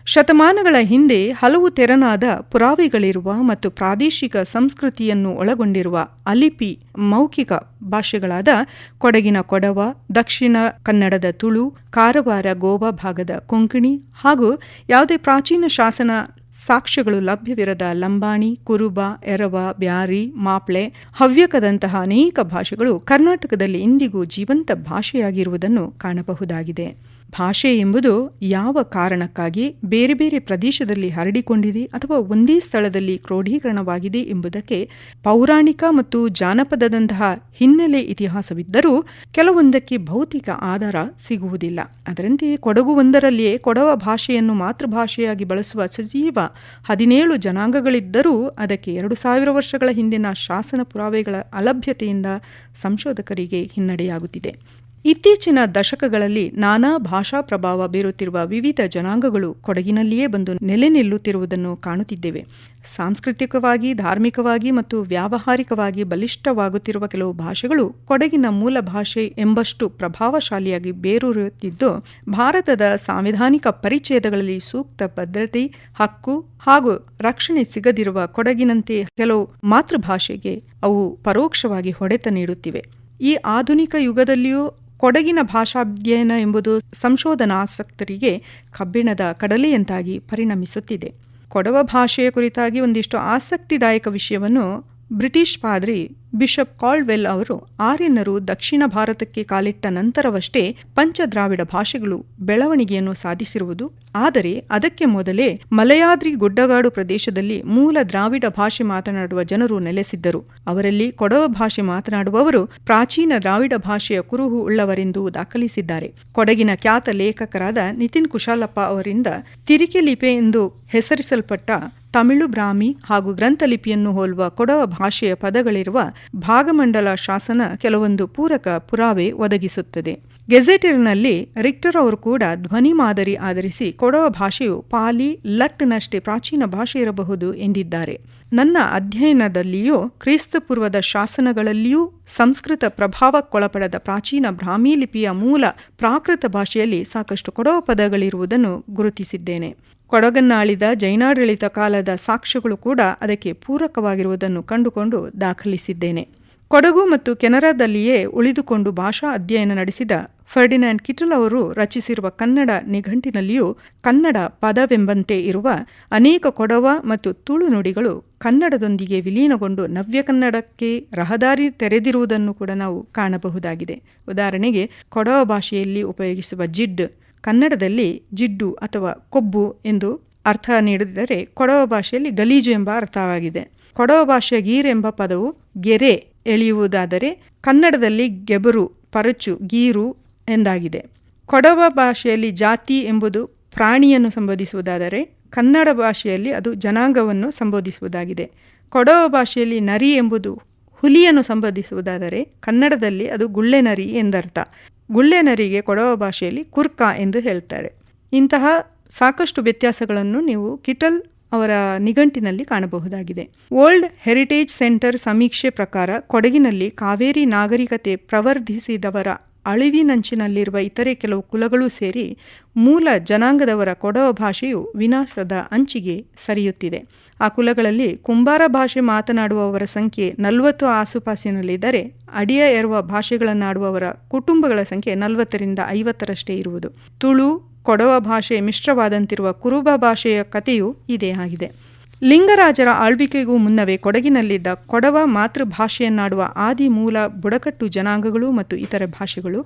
ಶತಮಾನಗಳ ಹಿಂದೆ ಹಲವು ತೆರನಾದ ಪುರಾವೆಗಳಿರುವ ಮತ್ತು ಪ್ರಾದೇಶಿಕ ಸಂಸ್ಕೃತಿಯನ್ನು ಒಳಗೊಂಡಿರುವ ಅಲಿಪಿ ಮೌಖಿಕ ಭಾಷೆಗಳಾದ ಕೊಡಗಿನ ಕೊಡವ, ದಕ್ಷಿಣ ಕನ್ನಡದ ತುಳು, ಕಾರವಾರ, ಗೋವಾ ಭಾಗದ ಕೊಂಕಣಿ ಹಾಗೂ ಯಾವುದೇ ಪ್ರಾಚೀನ ಶಾಸನ ಸಾಕ್ಷ್ಯಗಳು ಲಭ್ಯವಿರದ ಲಂಬಾಣಿ, ಕುರುಬ, ಎರವ, ಬ್ಯಾರಿ, ಮಾಪ್ಳೆ, ಹವ್ಯಕದಂತಹ ಅನೇಕ ಭಾಷೆಗಳು ಕರ್ನಾಟಕದಲ್ಲಿ ಇಂದಿಗೂ ಜೀವಂತ ಭಾಷೆಯಾಗಿರುವುದನ್ನು ಕಾಣಬಹುದಾಗಿದೆ. ಭಾಷೆ ಎಂಬುದು ಯಾವ ಕಾರಣಕ್ಕಾಗಿ ಬೇರೆ ಬೇರೆ ಪ್ರದೇಶದಲ್ಲಿ ಹರಡಿಕೊಂಡಿದೆ ಅಥವಾ ಒಂದೇ ಸ್ಥಳದಲ್ಲಿ ಕ್ರೋಢೀಕರಣವಾಗಿದೆ ಎಂಬುದಕ್ಕೆ ಪೌರಾಣಿಕ ಮತ್ತು ಜಾನಪದದಂತಹ ಹಿನ್ನೆಲೆ ಇತಿಹಾಸವಿದ್ದರೂ ಕೆಲವೊಂದಕ್ಕೆ ಭೌತಿಕ ಆಧಾರ ಸಿಗುವುದಿಲ್ಲ. ಅದರಂತೆಯೇ ಕೊಡಗು ಒಂದರಲ್ಲಿಯೇ ಕೊಡವ ಭಾಷೆಯನ್ನು ಮಾತೃಭಾಷೆಯಾಗಿ ಬಳಸುವ ಸಜೀವ ಹದಿನೇಳು ಜನಾಂಗಗಳಿದ್ದರೂ ಅದಕ್ಕೆ ಎರಡು ಸಾವಿರ ವರ್ಷಗಳ ಹಿಂದಿನ ಶಾಸನ ಪುರಾವೆಗಳ ಅಲಭ್ಯತೆಯಿಂದ ಸಂಶೋಧಕರಿಗೆ ಹಿನ್ನಡೆಯಾಗುತ್ತಿದೆ. ಇತ್ತೀಚಿನ ದಶಕಗಳಲ್ಲಿ ನಾನಾ ಭಾಷಾ ಪ್ರಭಾವ ಬೀರುತ್ತಿರುವ ವಿವಿಧ ಜನಾಂಗಗಳು ಕೊಡಗಿನಲ್ಲಿಯೇ ಬಂದು ನೆಲೆ ನಿಲ್ಲುತ್ತಿರುವುದನ್ನು ಕಾಣುತ್ತಿದ್ದೇವೆ. ಸಾಂಸ್ಕೃತಿಕವಾಗಿ, ಧಾರ್ಮಿಕವಾಗಿ ಮತ್ತು ವ್ಯಾವಹಾರಿಕವಾಗಿ ಬಲಿಷ್ಠವಾಗುತ್ತಿರುವ ಕೆಲವು ಭಾಷೆಗಳು ಕೊಡಗಿನ ಮೂಲ ಭಾಷೆ ಎಂಬಷ್ಟು ಪ್ರಭಾವಶಾಲಿಯಾಗಿ ಬೇರೂರುತ್ತಿದ್ದು, ಭಾರತದ ಸಾಂವಿಧಾನಿಕ ಪರಿಚ್ಛೇದಗಳಲ್ಲಿ ಸೂಕ್ತ ಭದ್ರತೆ, ಹಕ್ಕು ಹಾಗೂ ರಕ್ಷಣೆ ಸಿಗದಿರುವ ಕೊಡಗಿನಂತೆ ಕೆಲವು ಮಾತೃಭಾಷೆಗೆ ಅವು ಪರೋಕ್ಷವಾಗಿ ಹೊಡೆತ ನೀಡುತ್ತಿವೆ. ಈ ಆಧುನಿಕ ಯುಗದಲ್ಲಿಯೂ ಕೊಡಗಿನ ಭಾಷಾಧ್ಯಯನ ಎಂಬುದು ಸಂಶೋಧನಾಸಕ್ತರಿಗೆ ಕಬ್ಬಿಣದ ಕಡಲೆಯಂತಾಗಿ ಪರಿಣಮಿಸುತ್ತಿದೆ. ಕೊಡವ ಭಾಷೆಯ ಕುರಿತಾಗಿ ಒಂದಿಷ್ಟು ಆಸಕ್ತಿದಾಯಕ ವಿಷಯವನ್ನು ಬ್ರಿಟಿಷ್ ಪಾದ್ರಿ ಬಿಷಪ್ ಕಾಲ್ವೆಲ್ ಅವರು ಆರ್ಯನರು ದಕ್ಷಿಣ ಭಾರತಕ್ಕೆ ಕಾಲಿಟ್ಟ ನಂತರವಷ್ಟೇ ಪಂಚದ್ರಾವಿಡ ಭಾಷೆಗಳು ಬೆಳವಣಿಗೆಯನ್ನು ಸಾಧಿಸಿರುವುದು. ಆದರೆ ಅದಕ್ಕೆ ಮೊದಲೇ ಮಲಯಾದ್ರಿ ಗುಡ್ಡಗಾಡು ಪ್ರದೇಶದಲ್ಲಿ ಮೂಲ ದ್ರಾವಿಡ ಭಾಷೆ ಮಾತನಾಡುವ ಜನರು ನೆಲೆಸಿದ್ದರು. ಅವರಲ್ಲಿ ಕೊಡವ ಭಾಷೆ ಮಾತನಾಡುವವರು ಪ್ರಾಚೀನ ದ್ರಾವಿಡ ಭಾಷೆಯ ಕುರುಹು ಉಳ್ಳವರೆಂದು ದಾಖಲಿಸಿದ್ದಾರೆ. ಕೊಡಗಿನ ಖ್ಯಾತ ಲೇಖಕರಾದ ನಿತಿನ್ ಕುಶಾಲಪ್ಪ ಅವರಿಂದ ತಿರಿಕೆ ಲಿಪೆ ಎಂದು ಹೆಸರಿಸಲ್ಪಟ್ಟ ತಮಿಳು ಬ್ರಾಹ್ಮಿ ಹಾಗೂ ಗ್ರಂಥಲಿಪಿಯನ್ನು ಹೋಲುವ ಕೊಡವ ಭಾಷೆಯ ಪದಗಳಿರುವ ಭಾಗಮಂಡಲ ಶಾಸನ ಕೆಲವೊಂದು ಪೂರಕ ಪುರಾವೆ ಒದಗಿಸುತ್ತದೆ. ಗೆಜೆಟಿರ್ನಲ್ಲಿ ರಿಕ್ಟರ್ ಅವರು ಕೂಡ ಧ್ವನಿ ಮಾದರಿ ಆಧರಿಸಿ ಕೊಡವ ಭಾಷೆಯು ಪಾಲಿ ಲಟ್ನಷ್ಟೇ ಪ್ರಾಚೀನ ಭಾಷೆ ಇರಬಹುದು ಎಂದಿದ್ದಾರೆ. ನನ್ನ ಅಧ್ಯಯನದಲ್ಲಿಯೂ ಕ್ರಿಸ್ತಪೂರ್ವದ ಶಾಸನಗಳಲ್ಲಿಯೂ ಸಂಸ್ಕೃತ ಪ್ರಭಾವಕ್ಕೊಳಪಡದ ಪ್ರಾಚೀನ ಬ್ರಾಹ್ಮಿ ಲಿಪಿಯ ಮೂಲ ಪ್ರಾಕೃತ ಭಾಷೆಯಲ್ಲಿ ಸಾಕಷ್ಟು ಕೊಡವ ಪದಗಳಿರುವುದನ್ನು ಗುರುತಿಸಿದ್ದೇನೆ. ಕೊಡಗನ್ನಾಳಿದ ಜೈನಾಡಳಿತ ಕಾಲದ ಸಾಕ್ಷ್ಯಗಳು ಕೂಡ ಅದಕ್ಕೆ ಪೂರಕವಾಗಿರುವುದನ್ನು ಕಂಡುಕೊಂಡು ದಾಖಲಿಸಿದ್ದೇನೆ. ಕೊಡಗು ಮತ್ತು ಕೆನರಾದಲ್ಲಿಯೇ ಉಳಿದುಕೊಂಡು ಭಾಷಾ ಅಧ್ಯಯನ ನಡೆಸಿದ ಫರ್ಡಿನ್ಯಾಂಡ್ ಕಿಟಲ್ ಅವರು ರಚಿಸಿರುವ ಕನ್ನಡ ನಿಘಂಟಿನಲ್ಲಿಯೂ ಕನ್ನಡ ಪದವೆಂಬಂತೆ ಇರುವ ಅನೇಕ ಕೊಡವ ಮತ್ತು ತುಳು ನುಡಿಗಳು ಕನ್ನಡದೊಂದಿಗೆ ವಿಲೀನಗೊಂಡು ನವ್ಯ ಕನ್ನಡಕ್ಕೆ ರಹದಾರಿ ತೆರೆದಿರುವುದನ್ನು ಕೂಡ ನಾವು ಕಾಣಬಹುದಾಗಿದೆ. ಉದಾಹರಣೆಗೆ ಕೊಡವ ಭಾಷೆಯಲ್ಲಿ ಉಪಯೋಗಿಸುವ ಜಿಡ್ ಕನ್ನಡದಲ್ಲಿ ಜಿಡ್ಡು ಅಥವಾ ಕೊಬ್ಬು ಎಂದು ಅರ್ಥ ನೀಡಿದರೆ ಕೊಡವ ಭಾಷೆಯಲ್ಲಿ ಗಲೀಜು ಎಂಬ ಅರ್ಥವಾಗಿದೆ. ಕೊಡವ ಭಾಷೆಯ ಗೀರ್ ಎಂಬ ಪದವು ಗೆರೆ ಎಳೆಯುವುದಾದರೆ ಕನ್ನಡದಲ್ಲಿ ಗೆಬರು, ಪರಚು, ಗೀರು ಎಂದಾಗಿದೆ. ಕೊಡವ ಭಾಷೆಯಲ್ಲಿ ಜಾತಿ ಎಂಬುದು ಪ್ರಾಣಿಯನ್ನು ಸಂಬೋಧಿಸುವುದಾದರೆ ಕನ್ನಡ ಭಾಷೆಯಲ್ಲಿ ಅದು ಜನಾಂಗವನ್ನು ಸಂಬೋಧಿಸುವುದಾಗಿದೆ. ಕೊಡವ ಭಾಷೆಯಲ್ಲಿ ನರಿ ಎಂಬುದು ಹುಲಿಯನ್ನು ಸಂಬೋಧಿಸುವುದಾದರೆ ಕನ್ನಡದಲ್ಲಿ ಅದು ಗುಳ್ಳೆ ನರಿ ಎಂದರ್ಥ. ಗುಳ್ಳೆ ನರಿಗೆ ಕೊಡವ ಭಾಷೆಯಲ್ಲಿ ಕುರ್ಕ ಎಂದು ಹೇಳ್ತಾರೆ. ಇಂತಹ ಸಾಕಷ್ಟು ವ್ಯತ್ಯಾಸಗಳನ್ನು ನೀವು ಕಿಟಲ್ ಅವರ ನಿಘಂಟಿನಲ್ಲಿ ಕಾಣಬಹುದಾಗಿದೆ. ಓಲ್ಡ್ ಹೆರಿಟೇಜ್ ಸೆಂಟರ್ ಸಮೀಕ್ಷೆ ಪ್ರಕಾರ ಕೊಡಗಿನಲ್ಲಿ ಕಾವೇರಿ ನಾಗರಿಕತೆ ಪ್ರವರ್ಧಿಸಿದವರ ಅಳಿವಿನಂಚಿನಲ್ಲಿರುವ ಇತರೆ ಕೆಲವು ಕುಲಗಳೂ ಸೇರಿ ಮೂಲ ಜನಾಂಗದವರ ಕೊಡವ ಭಾಷೆಯು ವಿನಾಶದ ಅಂಚಿಗೆ ಸರಿಯುತ್ತಿದೆ. ಆ ಕುಲಗಳಲ್ಲಿ ಕುಂಬಾರ ಭಾಷೆ ಮಾತನಾಡುವವರ ಸಂಖ್ಯೆ ನಲವತ್ತು ಆಸುಪಾಸಿನಲ್ಲಿದ್ದರೆ ಅಡಿಯ ಇರುವ ಭಾಷೆಗಳನ್ನಾಡುವವರ ಕುಟುಂಬಗಳ ಸಂಖ್ಯೆ ನಲವತ್ತರಿಂದ ಐವತ್ತರಷ್ಟೇ ಇರುವುದು. ತುಳು, ಕೊಡವ ಭಾಷೆ ಮಿಶ್ರವಾದಂತಿರುವ ಕುರುಬ ಭಾಷೆಯ ಕಥೆಯೂ ಇದೇ ಆಗಿದೆ. ಲಿಂಗರಾಜರ ಆಳ್ವಿಕೆಗೂ ಮುನ್ನವೇ ಕೊಡಗಿನಲ್ಲಿದ್ದ ಕೊಡವ ಮಾತೃಭಾಷೆಯನ್ನಾಡುವ ಆದಿ ಮೂಲ ಬುಡಕಟ್ಟು ಜನಾಂಗಗಳು ಮತ್ತು ಇತರ ಭಾಷೆಗಳು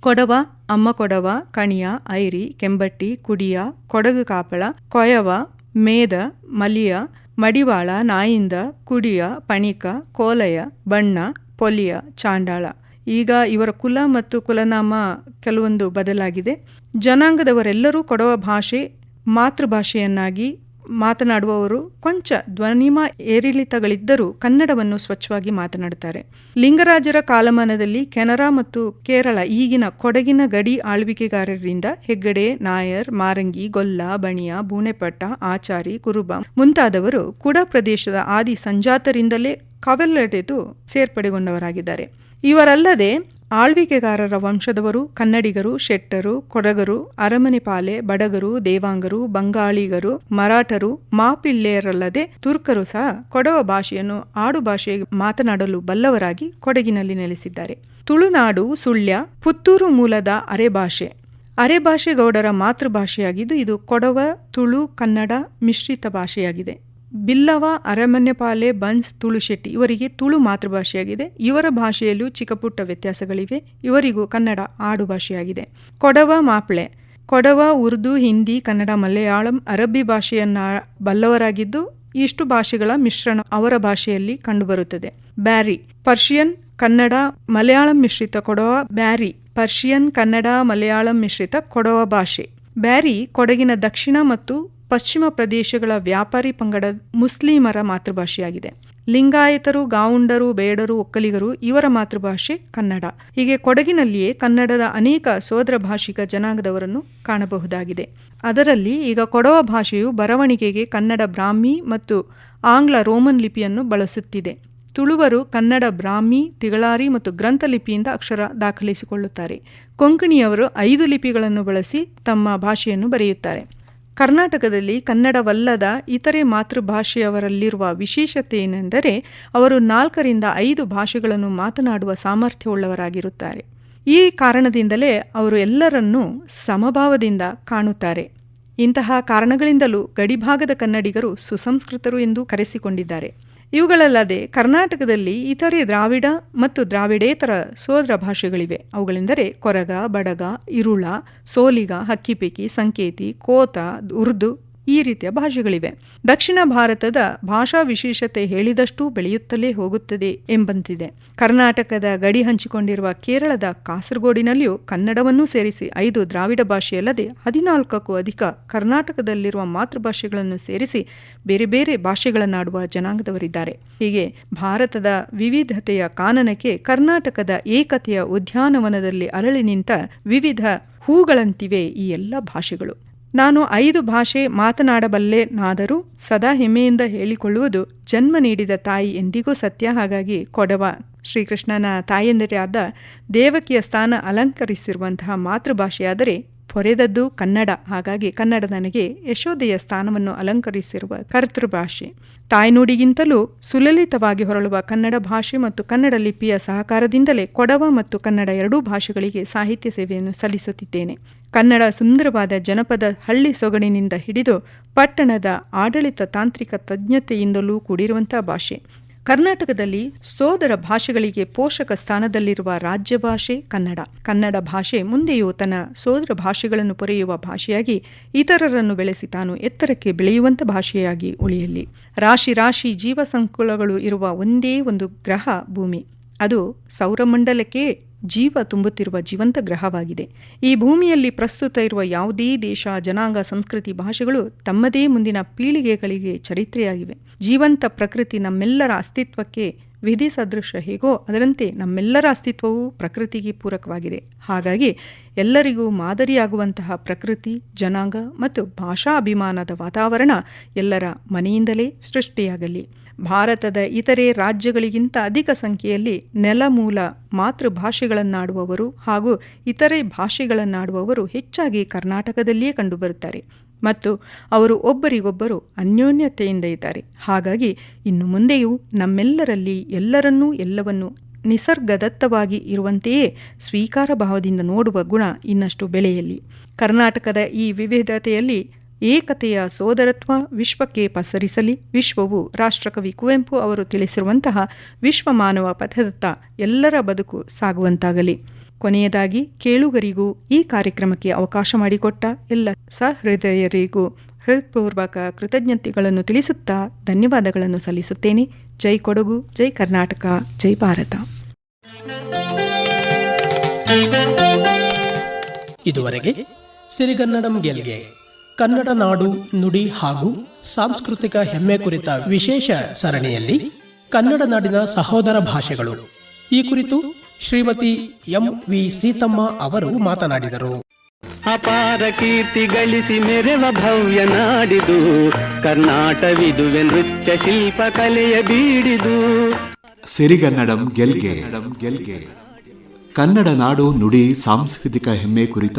ಕೊಡವ, ಅಮ್ಮ ಕೊಡವ, ಕಣಿಯ, ಐರಿ, ಕೆಂಬಟ್ಟಿ, ಕುಡಿಯ, ಕೊಡಗು ಕಾಪಳ, ಕೊಯವ, ಮೇದ ಮಲಿಯ ಮಡಿವಾಳ ನಾಯಿಂದ ಕುಡಿಯ, ಪಣಿಕ, ಕೋಲಯ, ಬಣ್ಣ ಪೊಲಿಯ ಚಾಂಡಾಳ. ಈಗ ಇವರ ಕುಲ ಮತ್ತು ಕುಲನಾಮ ಕೆಲವೊಂದು ಬದಲಾಗಿದೆ. ಜನಾಂಗದವರೆಲ್ಲರೂ ಕೊಡವ ಭಾಷೆ ಮಾತೃಭಾಷೆಯನ್ನಾಗಿ ಮಾತನಾಡುವವರು ಕೊಂಚ ಧ್ವನಿಮ ಏರಿಳಿತಗಳಿದ್ದರೂ ಕನ್ನಡವನ್ನು ಸ್ವಚ್ಛವಾಗಿ ಮಾತನಾಡುತ್ತಾರೆ. ಲಿಂಗರಾಜರ ಕಾಲಮಾನದಲ್ಲಿ ಕೆನರಾ ಮತ್ತು ಕೇರಳ ಈಗಿನ ಕೊಡಗಿನ ಗಡಿ ಆಳ್ವಿಕೆಗಾರರಿಂದ ಹೆಗ್ಗಡೆ, ನಾಯರ್, ಮಾರಂಗಿ, ಗೊಲ್ಲ, ಬಣಿಯ, ಬೂಣೆಪಟ್ಟ, ಆಚಾರಿ, ಕುರುಬ ಮುಂತಾದವರು ಕುಡ ಪ್ರದೇಶದ ಆದಿ ಸಂಜಾತರಿಂದಲೇ ಕವೆಲ್ಲಡೆದು ಸೇರ್ಪಡೆಗೊಂಡವರಾಗಿದ್ದಾರೆ. ಇವರಲ್ಲದೆ ಆಳ್ವಿಕೆಗಾರರ ವಂಶದವರು ಕನ್ನಡಿಗರು, ಶೆಟ್ಟರು, ಕೊಡಗರು ಅರಮನೆಪಾಲೆ ಬಡಗರು, ದೇವಾಂಗರು, ಬಂಗಾಳಿಗರು, ಮರಾಠರು, ಮಾಪಿಳ್ಳೆಯರಲ್ಲದೆ ತುರ್ಕರು ಸಹ ಕೊಡವ ಭಾಷೆಯನ್ನು ಆಡು ಭಾಷೆ ಮಾತನಾಡಲು ಬಲ್ಲವರಾಗಿ ಕೊಡಗಿನಲ್ಲಿ ನೆಲೆಸಿದ್ದಾರೆ. ತುಳುನಾಡು, ಸುಳ್ಯ, ಪುತ್ತೂರು ಮೂಲದ ಅರೆಭಾಷೆ. ಅರೆಭಾಷೆಗೌಡರ ಮಾತೃಭಾಷೆಯಾಗಿದ್ದು ಇದು ಕೊಡವ, ತುಳು, ಕನ್ನಡ ಮಿಶ್ರಿತ ಭಾಷೆಯಾಗಿದೆ. ಬಿಲ್ಲವ ಅರಮನೆಪಾಲೆ ಬನ್ಸ್ ತುಳುಶೆಟ್ಟಿ ಇವರಿಗೆ ತುಳು ಮಾತೃಭಾಷೆಯಾಗಿದೆ. ಇವರ ಭಾಷೆಯಲ್ಲೂ ಚಿಕ್ಕಪುಟ್ಟ ವ್ಯತ್ಯಾಸಗಳಿವೆ. ಇವರಿಗೂ ಕನ್ನಡ ಆಡುಭಾಷೆಯಾಗಿದೆ. ಕೊಡವ ಮಾಪ್ಳೆ. ಕೊಡವ, ಉರ್ದು, ಹಿಂದಿ, ಕನ್ನಡ, ಮಲಯಾಳಂ, ಅರಬ್ಬಿ ಭಾಷೆಯನ್ನ ಬಲ್ಲವರಾಗಿದ್ದು ಇಷ್ಟು ಭಾಷೆಗಳ ಮಿಶ್ರಣ ಅವರ ಭಾಷೆಯಲ್ಲಿ ಕಂಡುಬರುತ್ತದೆ. ಬ್ಯಾರಿ. ಪರ್ಷಿಯನ್, ಕನ್ನಡ, ಮಲಯಾಳಂ ಮಿಶ್ರಿತ ಕೊಡವ ಬ್ಯಾರಿ. ಪರ್ಷಿಯನ್, ಕನ್ನಡ, ಮಲಯಾಳಂ ಮಿಶ್ರಿತ ಕೊಡವ ಭಾಷೆ. ಬ್ಯಾರಿ ಕೊಡಗಿನ ದಕ್ಷಿಣ ಮತ್ತು ಪಶ್ಚಿಮ ಪ್ರದೇಶಗಳ ವ್ಯಾಪಾರಿ ಪಂಗಡ ಮುಸ್ಲಿಮರ ಮಾತೃಭಾಷೆಯಾಗಿದೆ. ಲಿಂಗಾಯತರು, ಗಾವುಂಡರು, ಬೇಡರು, ಒಕ್ಕಲಿಗರು ಇವರ ಮಾತೃಭಾಷೆ ಕನ್ನಡ. ಹೀಗೆ ಕೊಡಗಿನಲ್ಲಿಯೇ ಕನ್ನಡದ ಅನೇಕ ಸೋದರ ಭಾಷಿಕ ಜನಾಂಗದವರನ್ನು ಕಾಣಬಹುದಾಗಿದೆ. ಅದರಲ್ಲಿ ಈಗ ಕೊಡವ ಭಾಷೆಯು ಬರವಣಿಗೆಗೆ ಕನ್ನಡ ಬ್ರಾಹ್ಮಿ ಮತ್ತು ಆಂಗ್ಲ ರೋಮನ್ ಲಿಪಿಯನ್ನು ಬಳಸುತ್ತಿದೆ. ತುಳುವರು ಕನ್ನಡ ಬ್ರಾಹ್ಮಿ, ತಿಗಳಾರಿ ಮತ್ತು ಗ್ರಂಥ ಲಿಪಿಯಿಂದ ಅಕ್ಷರ ದಾಖಲಿಸಿಕೊಳ್ಳುತ್ತಾರೆ. ಕೊಂಕಣಿಯವರು ಐದು ಲಿಪಿಗಳನ್ನು ಬಳಸಿ ತಮ್ಮ ಭಾಷೆಯನ್ನು ಬರೆಯುತ್ತಾರೆ. ಕರ್ನಾಟಕದಲ್ಲಿ ಕನ್ನಡವಲ್ಲದ ಇತರೆ ಮಾತೃಭಾಷೆಯವರಲ್ಲಿರುವ ವಿಶೇಷತೆ ಏನೆಂದರೆ ಅವರು ನಾಲ್ಕರಿಂದ ಐದು ಭಾಷೆಗಳನ್ನು ಮಾತನಾಡುವ ಸಾಮರ್ಥ್ಯವುಳ್ಳವರಾಗಿರುತ್ತಾರೆ. ಈ ಕಾರಣದಿಂದಲೇ ಅವರು ಎಲ್ಲರನ್ನೂ ಸಮಭಾವದಿಂದ ಕಾಣುತ್ತಾರೆ. ಇಂತಹ ಕಾರಣಗಳಿಂದಲೂ ಗಡಿಭಾಗದ ಕನ್ನಡಿಗರು ಸುಸಂಸ್ಕೃತರು ಎಂದು ಕರೆಸಿಕೊಂಡಿದ್ದಾರೆ. ಇವುಗಳಲ್ಲದೆ ಕರ್ನಾಟಕದಲ್ಲಿ ಇತರೆ ದ್ರಾವಿಡ ಮತ್ತು ದ್ರಾವಿಡೇತರ ಸೋದರ ಭಾಷೆಗಳಿವೆ. ಅವುಗಳೆಂದರೆ ಕೊರಗ, ಬಡಗ, ಇರುಳ, ಸೋಲಿಗ ಹಕ್ಕಿಪಿಕಿ ಸಂಕೇತಿ, ಕೋತ, ಉರ್ದು ಈ ರೀತಿಯ ಭಾಷೆಗಳಿವೆ. ದಕ್ಷಿಣ ಭಾರತದ ಭಾಷಾ ವಿಶೇಷತೆ ಹೇಳಿದಷ್ಟೂ ಬೆಳೆಯುತ್ತಲೇ ಹೋಗುತ್ತದೆ ಎಂಬಂತಿದೆ. ಕರ್ನಾಟಕದ ಗಡಿ ಹಂಚಿಕೊಂಡಿರುವ ಕೇರಳದ ಕಾಸರಗೋಡಿನಲ್ಲಿಯೂ ಕನ್ನಡವನ್ನೂ ಸೇರಿಸಿ ಐದು ದ್ರಾವಿಡ ಭಾಷೆಯಲ್ಲದೆ ಹದಿನಾಲ್ಕಕ್ಕೂ ಅಧಿಕ ಕರ್ನಾಟಕದಲ್ಲಿರುವ ಮಾತೃಭಾಷೆಗಳನ್ನು ಸೇರಿಸಿ ಬೇರೆ ಬೇರೆ ಭಾಷೆಗಳನ್ನಾಡುವ ಜನಾಂಗದವರಿದ್ದಾರೆ. ಹೀಗೆ ಭಾರತದ ವಿವಿಧತೆಯ ಕಾನನಕ್ಕೆ ಕರ್ನಾಟಕದ ಏಕತೆಯ ಉದ್ಯಾನವನದಲ್ಲಿ ಅರಳಿ ನಿಂತ ವಿವಿಧ ಹೂಗಳಂತಿವೆ ಈ ಎಲ್ಲ ಭಾಷೆಗಳು. ನಾನು ಐದು ಭಾಷೆ ಮಾತನಾಡಬಲ್ಲೆನಾದರೂ ಸದಾ ಹೆಮ್ಮೆಯಿಂದ ಹೇಳಿಕೊಳ್ಳುವುದು ಜನ್ಮ ನೀಡಿದ ತಾಯಿ ಎಂದಿಗೂ ಸತ್ಯ. ಹಾಗಾಗಿ ಕೊಡವ. ಶ್ರೀಕೃಷ್ಣನ ತಾಯಂದಿರಾದ ದೇವಕಿಯ ಸ್ಥಾನ ಅಲಂಕರಿಸಿರುವಂತಹ ಮಾತೃಭಾಷೆಯಾದರೆ ಪೊರೆದದ್ದು ಕನ್ನಡ. ಹಾಗಾಗಿ ಕನ್ನಡ ನನಗೆ ಯಶೋದೆಯ ಸ್ಥಾನವನ್ನು ಅಲಂಕರಿಸಿರುವ ಕರ್ತೃಭಾಷೆ. ತಾಯ್ನುಡಿಗಿಂತಲೂ ಸುಲಲಿತವಾಗಿ ಹೊರಳುವ ಕನ್ನಡ ಭಾಷೆ ಮತ್ತು ಕನ್ನಡ ಲಿಪಿಯ ಸಹಕಾರದಿಂದಲೇ ಕೊಡವ ಮತ್ತು ಕನ್ನಡ ಎರಡೂ ಭಾಷೆಗಳಿಗೆ ಸಾಹಿತ್ಯ ಸೇವೆಯನ್ನು ಸಲ್ಲಿಸುತ್ತಿದ್ದೇನೆ. ಕನ್ನಡ ಸುಂದರವಾದ ಜನಪದ ಹಳ್ಳಿ ಸೊಗಡಿನಿಂದ ಹಿಡಿದು ಪಟ್ಟಣದ ಆಡಳಿತ ತಾಂತ್ರಿಕ ತಜ್ಞತೆಯಿಂದಲೂ ಕೂಡಿರುವಂಥ ಭಾಷೆ. ಕರ್ನಾಟಕದಲ್ಲಿ ಸೋದರ ಭಾಷೆಗಳಿಗೆ ಪೋಷಕ ಸ್ಥಾನದಲ್ಲಿರುವ ರಾಜ್ಯ ಭಾಷೆ ಕನ್ನಡ. ಕನ್ನಡ ಭಾಷೆ ಮುಂದೆಯೂ ತನ್ನ ಸೋದರ ಭಾಷೆಗಳನ್ನು ಪೊರೆಯುವ ಭಾಷೆಯಾಗಿ ಇತರರನ್ನು ಬೆಳೆಸಿ ತಾನು ಎತ್ತರಕ್ಕೆ ಬೆಳೆಯುವಂತ ಭಾಷೆಯಾಗಿ ಉಳಿಯಲಿ. ರಾಶಿ ರಾಶಿ ಜೀವ ಸಂಕುಲಗಳು ಇರುವ ಒಂದೇ ಒಂದು ಗ್ರಹ ಭೂಮಿ. ಅದು ಸೌರಮಂಡಲಕ್ಕೆ ಜೀವ ತುಂಬುತ್ತಿರುವ ಜೀವಂತ ಗ್ರಹವಾಗಿದೆ. ಈ ಭೂಮಿಯಲ್ಲಿ ಪ್ರಸ್ತುತ ಇರುವ ಯಾವುದೇ ದೇಶ, ಜನಾಂಗ, ಸಂಸ್ಕೃತಿ, ಭಾಷೆಗಳು ತಮ್ಮದೇ ಮುಂದಿನ ಪೀಳಿಗೆಗಳಿಗೆ ಚರಿತ್ರೆಯಾಗಿವೆ. ಜೀವಂತ ಪ್ರಕೃತಿ ನಮ್ಮೆಲ್ಲರ ಅಸ್ತಿತ್ವಕ್ಕೆ ವಿಧಿ ಸದೃಶ ಹೇಗೋ ಅದರಂತೆ ನಮ್ಮೆಲ್ಲರ ಅಸ್ತಿತ್ವವೂ ಪ್ರಕೃತಿಗೆ ಪೂರಕವಾಗಿದೆ. ಹಾಗಾಗಿ ಎಲ್ಲರಿಗೂ ಮಾದರಿಯಾಗುವಂತಹ ಪ್ರಕೃತಿ, ಜನಾಂಗ ಮತ್ತು ಭಾಷಾ ಅಭಿಮಾನದ ವಾತಾವರಣ ಎಲ್ಲರ ಮನೆಯಿಂದಲೇ ಸೃಷ್ಟಿಯಾಗಲಿ. ಭಾರತದ ಇತರೆ ರಾಜ್ಯಗಳಿಗಿಂತ ಅಧಿಕ ಸಂಖ್ಯೆಯಲ್ಲಿ ನೆಲಮೂಲ ಮಾತೃಭಾಷೆಗಳನ್ನಾಡುವವರು ಹಾಗೂ ಇತರೆ ಭಾಷೆಗಳನ್ನಾಡುವವರು ಹೆಚ್ಚಾಗಿ ಕರ್ನಾಟಕದಲ್ಲಿಯೇ ಕಂಡುಬರುತ್ತಾರೆ. ಮತ್ತು ಅವರು ಒಬ್ಬರಿಗೊಬ್ಬರು ಅನ್ಯೋನ್ಯತೆಯಿಂದ ಇದ್ದಾರೆ. ಹಾಗಾಗಿ ಇನ್ನು ಮುಂದೆಯೂ ನಮ್ಮೆಲ್ಲರಲ್ಲಿ ಎಲ್ಲರನ್ನೂ ಎಲ್ಲವನ್ನೂ ನಿಸರ್ಗದತ್ತವಾಗಿ ಇರುವಂತೆಯೇ ಸ್ವೀಕಾರ ಭಾವದಿಂದ ನೋಡುವ ಗುಣ ಇನ್ನಷ್ಟು ಬೆಳೆಯಲಿ. ಕರ್ನಾಟಕದ ಈ ವಿವಿಧತೆಯಲ್ಲಿ ಏಕತೆಯ ಸೋದರತ್ವ ವಿಶ್ವಕ್ಕೆ ಪಸರಿಸಲಿ. ವಿಶ್ವವು ರಾಷ್ಟ್ರಕವಿ ಕುವೆಂಪು ಅವರು ತಿಳಿಸಿರುವಂತಹ ವಿಶ್ವ ಮಾನವ ಪಥದತ್ತ ಎಲ್ಲರ ಬದುಕು ಸಾಗುವಂತಾಗಲಿ. ಕೊನೆಯದಾಗಿ ಕೇಳುಗರಿಗೂ ಈ ಕಾರ್ಯಕ್ರಮಕ್ಕೆ ಅವಕಾಶ ಮಾಡಿಕೊಟ್ಟ ಎಲ್ಲ ಸಹೃದಯರಿಗೂ ಹೃತ್ಪೂರ್ವಕ ಕೃತಜ್ಞತೆಗಳನ್ನು ತಿಳಿಸುತ್ತಾ ಧನ್ಯವಾದಗಳನ್ನು ಸಲ್ಲಿಸುತ್ತೇನೆ. ಜೈ ಕೊಡಗು, ಜೈ ಕರ್ನಾಟಕ, ಜೈ ಭಾರತ. ಇದುವರೆಗೆ ಸಿರಿಗನ್ನಡಂ ಗೆಲ್ಗೆ. ಕನ್ನಡ ನಾಡು ನುಡಿ ಹಾಗೂ ಸಾಂಸ್ಕೃತಿಕ ಹೆಮ್ಮೆ ಕುರಿತ ವಿಶೇಷ ಸರಣಿಯಲ್ಲಿ ಕನ್ನಡ ನಾಡಿನ ಸಹೋದರ ಭಾಷೆಗಳು. ಈ ಕುರಿತು ಶ್ರೀಮತಿ ಎಂ ವಿ ಸೀತಮ್ಮ ಅವರು ಮಾತನಾಡಿದರು. ಅಪಾರ ಕೀರ್ತಿ ಗಳಿಸಿ ಮೆರೆವ ಭವ್ಯ ನಾಡಿದು. ಕರ್ನಾಟವಿದುವೆ ನೃತ್ಯ ಶಿಲ್ಪ ಕಲೆಯ ಬೀಡಿದು. ಸಿರಿಗನ್ನಡಂ ಗೆಲ್ಗೆ ಗೆಲ್ಗೆ. ಕನ್ನಡ ನಾಡು ನುಡಿ ಸಾಂಸ್ಕೃತಿಕ ಹೆಮ್ಮೆ ಕುರಿತ